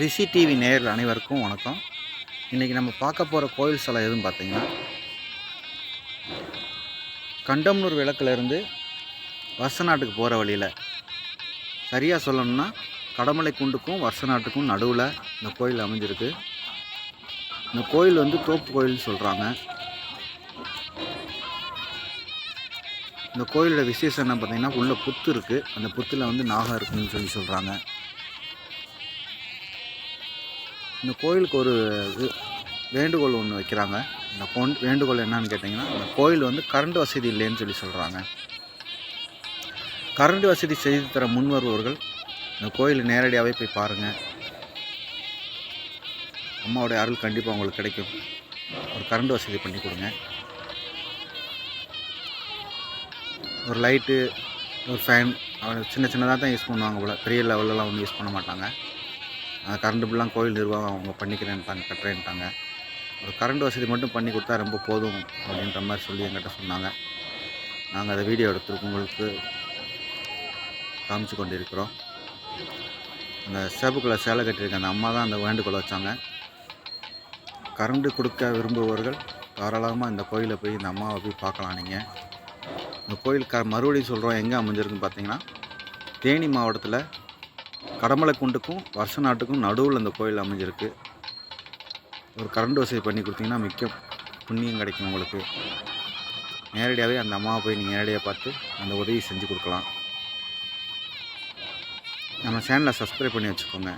ரிஷி TV நேயர்கள் அனைவருக்கும் வணக்கம். இன்றைக்கி நம்ம பார்க்க போகிற கோயில் ஸ்தலம் எதுன்னு பார்த்தீங்கன்னா கண்டம்னூர் விளக்குலேருந்து வருஷநாட்டுக்கு போகிற வழியில். சரியாக சொல்லணும்னா கடமலை குண்டுக்கும் வருஷநாட்டுக்கும் நடுவில் இந்த கோயில் அமைஞ்சிருக்கு. இந்த கோயில் வந்து தோப்பு கோயில்னு சொல்கிறாங்க இந்த கோயிலோட விசேஷம் என்ன பார்த்தீங்கன்னா உள்ளே புத்து இருக்குது அந்த புத்தில் வந்து நாகம் இருக்குன்னு சொல்லி சொல்கிறாங்க இந்த கோயிலுக்கு ஒரு இது- வேண்டுகோள் ஒன்று வைக்கிறாங்க. இந்த கொண் வேண்டுகோள் என்னன்னு கேட்டிங்கன்னா இந்த கோயில் வந்து கரண்ட் வசதி இல்லைன்னு சொல்லி சொல்கிறாங்க கரண்ட் வசதி செய்து தர முன் வருபவர்கள் இந்த கோயில் நேரடியாகவே போய் பாருங்கள் அம்மாவுடைய அருள் கண்டிப்பாக உங்களுக்கு கிடைக்கும். ஒரு கரண்ட் வசதி பண்ணி கொடுங்க. ஒரு லைட்டு ஒரு ஃபேன் சின்ன சின்னதாக தான் யூஸ் பண்ணுவாங்க போல். பெரிய லெவல்லலாம் ஒன்றும் யூஸ் பண்ண மாட்டாங்க. கரண்ட் பில்லாம் கோயில் நிர்வாகம் அவங்க பண்ணிக்கிறேன்ட்டாங்க கட்டுறேன்ட்டாங்க. ஒரு கரண்ட் வசதி மட்டும் பண்ணி கொடுத்தா ரொம்ப போதும் அப்படின்ற மாதிரி சொல்லி என்கிட்ட சொன்னாங்க. நாங்கள் அதை வீடியோ எடுத்துருக்கோம் உங்களுக்கு காமிச்சு கொண்டு இருக்கிறோம் அந்த சேப்பு கலர் சேலை கட்டியிருக்க அந்த அம்மா தான் அந்த வேண்டுகோளை வச்சாங்க. கரண்ட்டு கொடுக்க விரும்புபவர்கள் தாராளமாக இந்த கோயிலை போய் இந்த அம்மாவை போய் பார்க்கலாம் நீங்கள் இந்த கோயில் க மறுபடியும் சொல்கிறோம் எங்கே அமைஞ்சிருக்குன்னு பார்த்தீங்கன்னா தேனி மாவட்டத்தில் கடமலை குண்டுக்கும் வருஷ நாட்டுக்கும் நடுவில் இந்த கோயில் அமைஞ்சிருக்கு. ஒரு கரண்ட் வசதி பண்ணி கொடுத்தீங்கன்னா மிக்க புண்ணியம் கிடைக்கும் உங்களுக்கு. நேரடியாகவே அந்த அம்மாவை போய் நீங்கள் நேரடியாக பார்த்து அந்த உதவி செஞ்சு கொடுக்கலாம். நம்ம சேனலை சப்ஸ்கிரைப் பண்ணி வச்சுக்கோங்க.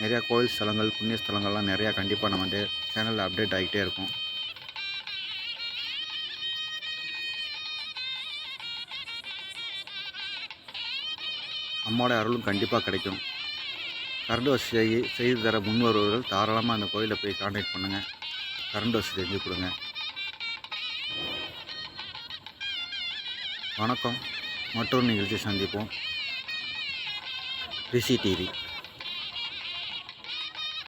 நிறையா கோயில் ஸ்தலங்கள் புண்ணிய ஸ்தலங்கள்லாம் நிறையா கண்டிப்பாக நம்ம சேனலில் அப்டேட் ஆகிட்டே இருக்கும். அம்மாவோட அருளும் கண்டிப்பாக கிடைக்கும். கரண்ட் வசதி செய்து தர முன்வருவர்கள் தாராளமாக அந்த கோயிலை போய் கான்டாக்ட் பண்ணுங்கள் கரண்ட் வசதி செஞ்சு கொடுங்க. வணக்கம். மற்றொரு நிகழ்ச்சி சந்திப்போம். ரிசி டிவி.